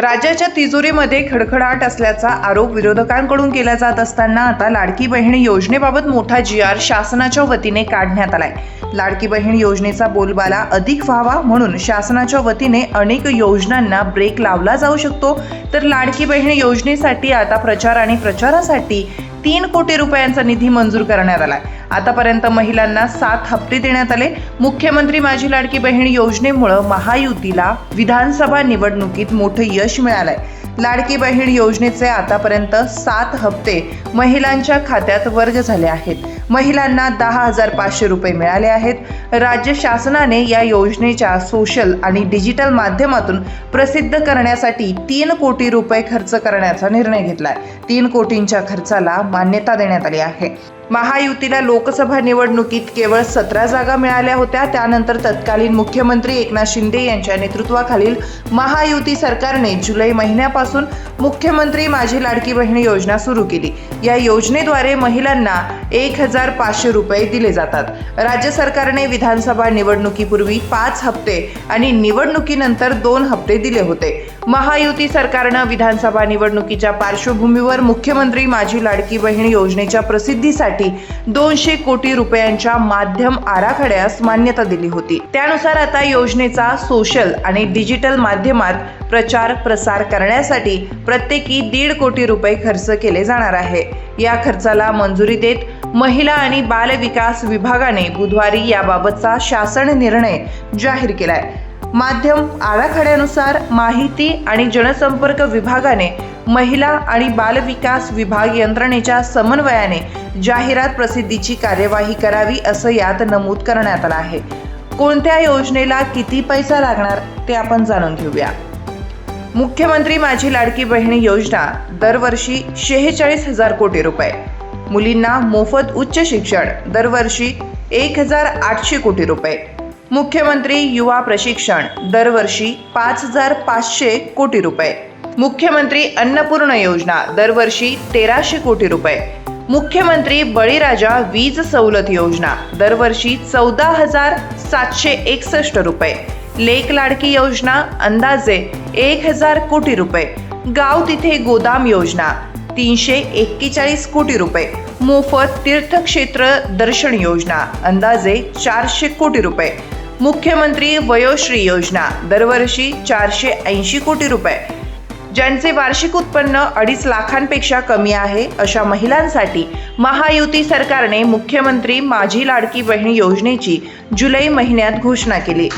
राज्याच्या तिजोरीमध्ये खडखडाट असल्याचा आरोप विरोधकांकडून केला जात असताना आता लाडकी बहीण योजनेबाबत मोठा जी आर शासनाच्या वतीने काढण्यात आलाय. लाडकी बहीण योजनेचा बोलबाला अधिक व्हावा म्हणून शासनाच्या वतीने अनेक योजनांना ब्रेक लावला जाऊ शकतो. तर लाडकी बहीण योजनेसाठी आता प्रचार आणि प्रचारासाठी तीन कोटी रुपयांचा निधी मंजूर करण्यात आलाय. आतापर्यंत महिलांना सात हप्ते देण्यात आले. मुख्यमंत्री माझी लाडकी बहीण योजनेमुळं महायुतीला विधानसभा निवडणुकीत मोठं यश मिळालंय. लाडकी बहीण योजनेचे आतापर्यंत सात हप्ते महिलांच्या खात्यात वर्ग झाले आहेत. महिलांना दहा हजार पाचशे रुपये मिळाले आहेत. राज्य शासनाने या योजनेच्या सोशल आणि डिजिटल माध्यमातून प्रसिद्ध करण्यासाठी तीन कोटी रुपये खर्च करण्याचा निर्णय घेतला आहे तीन कोटींच्या खर्चाला मान्यता देण्यात आली आहे. महायुतीला लोकसभा निवडणुकीत केवळ सतरा जागा मिळाल्या होत्या. त्यानंतर तत्कालीन मुख्यमंत्री एकनाथ शिंदे यांच्या नेतृत्वाखालील महायुती सरकारने जुलै महिन्यापासून मुख्यमंत्री माझी लाडकी बहीण योजना सुरू केली. या योजनेद्वारे महिलांना एक हजार पाचशे रुपये दिले जातात. राज्य सरकारने विधानसभा निवडणुकीपूर्वी पाच हप्ते आणि निवडणुकीनंतर दोन हप्ते दिले होते. महायुती सरकारनं विधानसभा निवडणुकीच्या पार्श्वभूमीवर मुख्यमंत्री माझी लाडकी बहीण योजनेच्या प्रसिद्धीसाठी दोनशे कोटी रुपयांच्या माध्यम आराखड्यास मान्यता दिली होती. त्यानुसार आता योजनेचा सोशल आणि डिजिटल माध्यमात प्रचार प्रसार करण्यासाठी प्रत्येकी दीड कोटी रुपये खर्च केले जाणार आहे. या खर्चाला मंजुरी देत महिला आणि बाल विकास विभागाने बुधवारी याबाबतचा शासन निर्णय जाहीर केलाय. माध्यम आराखड्यानुसार माहिती आणि जनसंपर्क विभागाने महिला आणि बालविकास विभाग यंत्रणेच्या समन्वयाने जाहिरात प्रसिद्धीची कार्यवाही करावी असं यात नमूद करण्यात आलं आहे. कोणत्या योजनेला किती पैसा लागणार ते आपण जाणून घेऊया. मुख्यमंत्री माझी लाडकी बहीण योजना दरवर्षी शेहेचाळीस हजार कोटी रुपये. मुलींना मोफत उच्च शिक्षण दरवर्षी एक हजार आठशे कोटी रुपये. मुख्यमंत्री युवा प्रशिक्षण दरवर्षी पाच हजार पाचशे कोटी रुपये. मुख्यमंत्री अन्नपूर्ण योजना दरवर्षी तेराशे कोटी रुपये. मुख्यमंत्री बळीराजा वीज सवलत योजना दरवर्षी चौदा हजार सातशे एकसष्ट रुपये. लेक लाडकी योजना अंदाजे एक हजार कोटी रुपये. गाव तिथे गोदाम योजना तीनशे एक्केचाळीस कोटी रुपये. मोफत तीर्थक्षेत्र दर्शन योजना अंदाजे चारशे कोटी रुपये. मुख्यमंत्री वयोश्री योजना दरवर्षी चारशे ऐंशी कोटी रुपये. ज्यांचे वार्षिक उत्पन्न अडीच लाखांपेक्षा कमी आहे अशा महिलांसाठी महायुती सरकारने मुख्यमंत्री माझी लाडकी बहीण योजनेची जुलै महिन्यात घोषणा केली.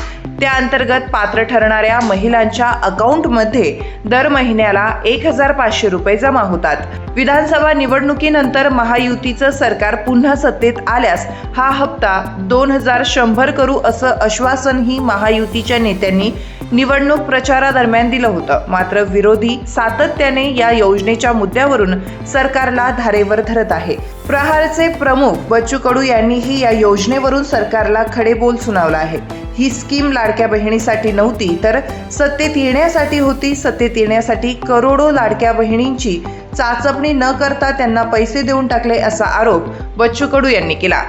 त्या अंतर्गत पात्र ठरणाऱ्या महिलांच्या अकाउंटमध्ये दर महिन्याला एक हजार पाचशे रुपये जमा होतात. विधानसभा निवडणुकीनंतर महायुतीचं सरकार पुन्हा सत्तेत आल्यास हा हप्ता दोन हजार शंभर करू असं आश्वासनही महायुतीच्या नेत्यांनी निवडणूक प्रचारादरम्यान दिलं होतं. मात्र विरोधी सातत्याने या योजनेच्या मुद्द्यावरून सरकारला धारेवर धरत आहे. प्रहारचे प्रमुख बच्चू कडू यांनीही या योजनेवरून सरकारला खडे बोल सुनावला आहे. ही स्कीम लाडक्या बहिणीसाठी नव्हती तर सत्तेत येण्यासाठी होती. सत्तेत येण्यासाठी करोडो लाडक्या बहिणींची चाचपणी न करता त्यांना पैसे देऊन टाकले असा आरोप बच्चू कडू यांनी केला.